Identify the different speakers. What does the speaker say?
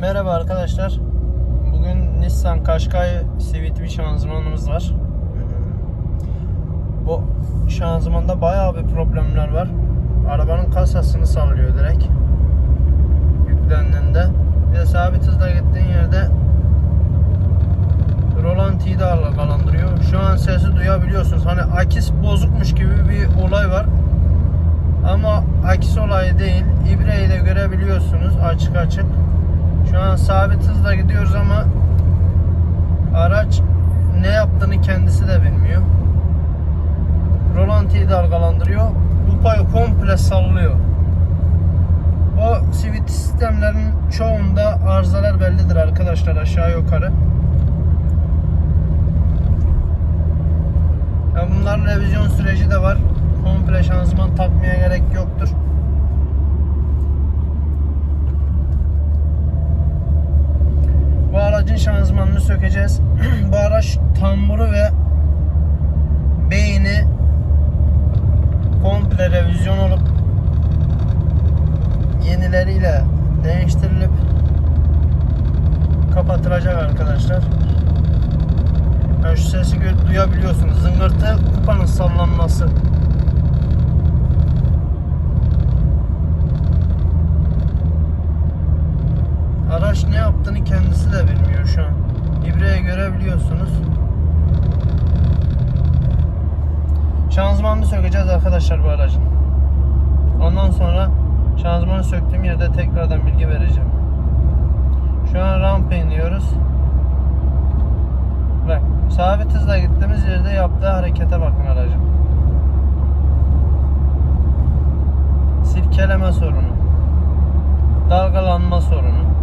Speaker 1: Merhaba arkadaşlar. Bugün Nissan Qashqai CVT şanzımanımız var. Bu şanzımanda bayağı bir problemler var. Arabanın kasasını sallıyor direkt. Yüklendiğinde. Bir de sabit hızla gittiğin yerde rolantiyi de kalandırıyor. Şu an sesi duyabiliyorsunuz. Hani akis bozukmuş gibi bir olay var. Ama akis olayı değil. İbreyi de görebiliyorsunuz açık açık. Şu an sabit hızla gidiyoruz ama araç ne yaptığını kendisi de bilmiyor. Rolantiyi dalgalandırıyor. Kupayı komple sallıyor. O CVT sistemlerin çoğunda arızalar bellidir arkadaşlar aşağı yukarı. Ya bunların revizyon süreci de var. Komple şanzıman takmaya gerek yoktur. Bu aracın şanzımanını sökeceğiz. Bu araç tamburu ve beyni komple revizyon olup yenileriyle değiştirilip kapatılacak arkadaşlar. Şu sesi duyabiliyorsunuz. Zıngırtı kupanın sallanması. Ne yaptığını kendisi de bilmiyor şu an. İbreye görebiliyorsunuz. Şanzımanını sökeceğiz arkadaşlar bu aracın. Ondan sonra şanzımanı söktüğüm yerde tekrardan bilgi vereceğim. Şu an rampa iniyoruz. Bak sabit hızla gittiğimiz yerde yaptığı harekete bakın aracın. Silkeleme sorunu. Dalgalanma sorunu.